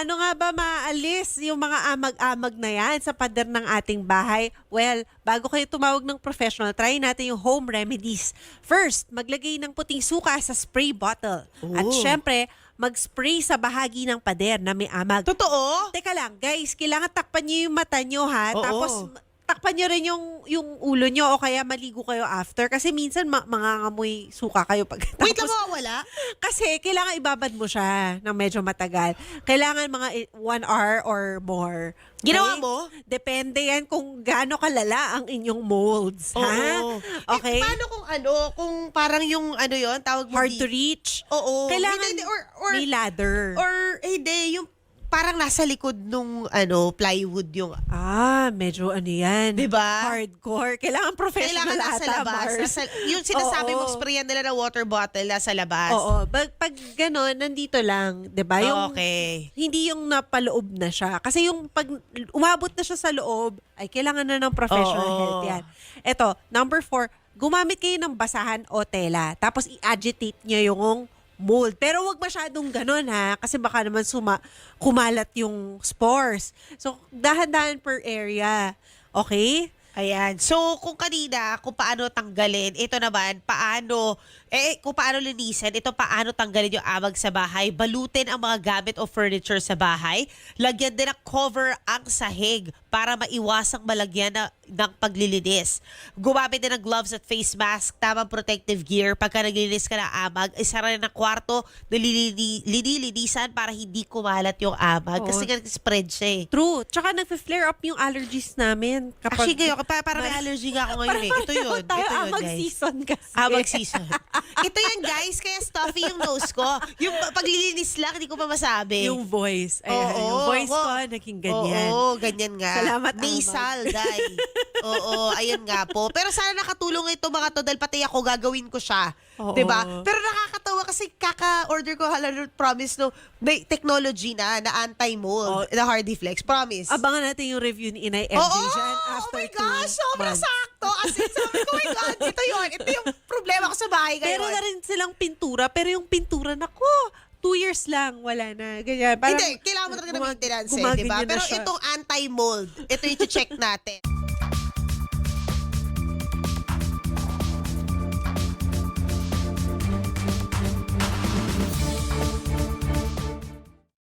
Paano nga ba maalis yung mga amag-amag na yan sa pader ng ating bahay? Well, bago kayo tumawag ng professional, try natin yung home remedies. First, maglagay ng puting suka sa spray bottle. At Oh. syempre, mag-spray sa bahagi ng pader na may amag. Totoo? Teka lang, guys, kailangan takpan niyo yung mata niyo ha. Oo. Tapos takpan niyo rin yung yung ulo niyo o kaya maligo kayo after kasi minsan ma- mangangamoy suka kayo pag Wait mawawala? kasi kailangan ibabad mo siya ng medyo matagal. Kailangan mga one hour or more. Ginawa mo? Depende yan kung gaano kalala ang inyong molds. Ha? Oo. Okay? Eh, paano kung ano, kung parang yung ano yon tawag mo Hard di- to reach. Oo. Kailangan Hindi, hindi, or, or, may ladder. or, eh, hindi, yung parang nasa likod nung ano, plywood yung ah, medyo ano yan. Diba? Hardcore. Kailangan professional kailangan nasa ata, labas. Mars. Nasa, yung sinasabi Oo. mong sprayan nila na water bottle nasa labas. Oo. Pag, pag gano'n, nandito lang. 'di ba Yung, okay. Hindi yung napaloob na siya. Kasi yung pag umabot na siya sa loob, ay kailangan na ng professional Oo. help yan. Ito, number four, gumamit kayo ng basahan o tela. Tapos i-agitate niya yung mold. Pero wag masyadong ganun ha. Kasi baka naman suma, kumalat yung spores. So, dahan-dahan per area. Okay? Ayan. So, kung kanina, kung paano tanggalin, ito naman, paano, eh, kung paano linisin, ito paano tanggalin yung amag sa bahay, balutin ang mga gamit o furniture sa bahay, lagyan din ng cover ang sahig para maiwasang malagyan na, ng paglilinis. Gumamit din ng gloves at face mask, tamang protective gear. Pagka naglilinis ka ng amag, isara rin ng kwarto na linilinisan para hindi kumalat yung amag. Oo. Kasi nga spread siya eh. True. Tsaka nagfe-flare up yung allergies namin. Kapag, Actually, ngayon, pa, parang may allergy nga ako ngayon eh. Ito yun. tayo Ito yun, amag guys. season kasi. Habang season. Ito yan, guys. Kaya stuffy yung nose ko. Yung paglilinis lang, hindi ko pa masabi. Yung voice. Ayan, Oo, yung voice ko, naging ganyan. Oo, ganyan nga. Salamat, Nasal, day. Oo, ayun nga po. Pero sana nakatulong ito mga to dahil pati ako gagawin ko siya. Oo. 'Di ba? Pero nakakatawa kasi kaka-order ko halalo promise no may technology na na anti-mold, na Hardy Flex, promise. Abangan natin yung review ni Inay MJ Oo! dyan Oh after my two gosh! Sobrang months. sakto! As in, sabi ko, oh my God, ito yun. Ito yung problema ko sa bahay ngayon. Pero na rin silang pintura, pero yung pintura, nako, two years lang, wala na. Ganyan. Parang Hindi, kailangan mo talaga ng gumag- maintenance eh, di ba? gumaganyan na Pero siya. itong anti-mold, ito yung check natin.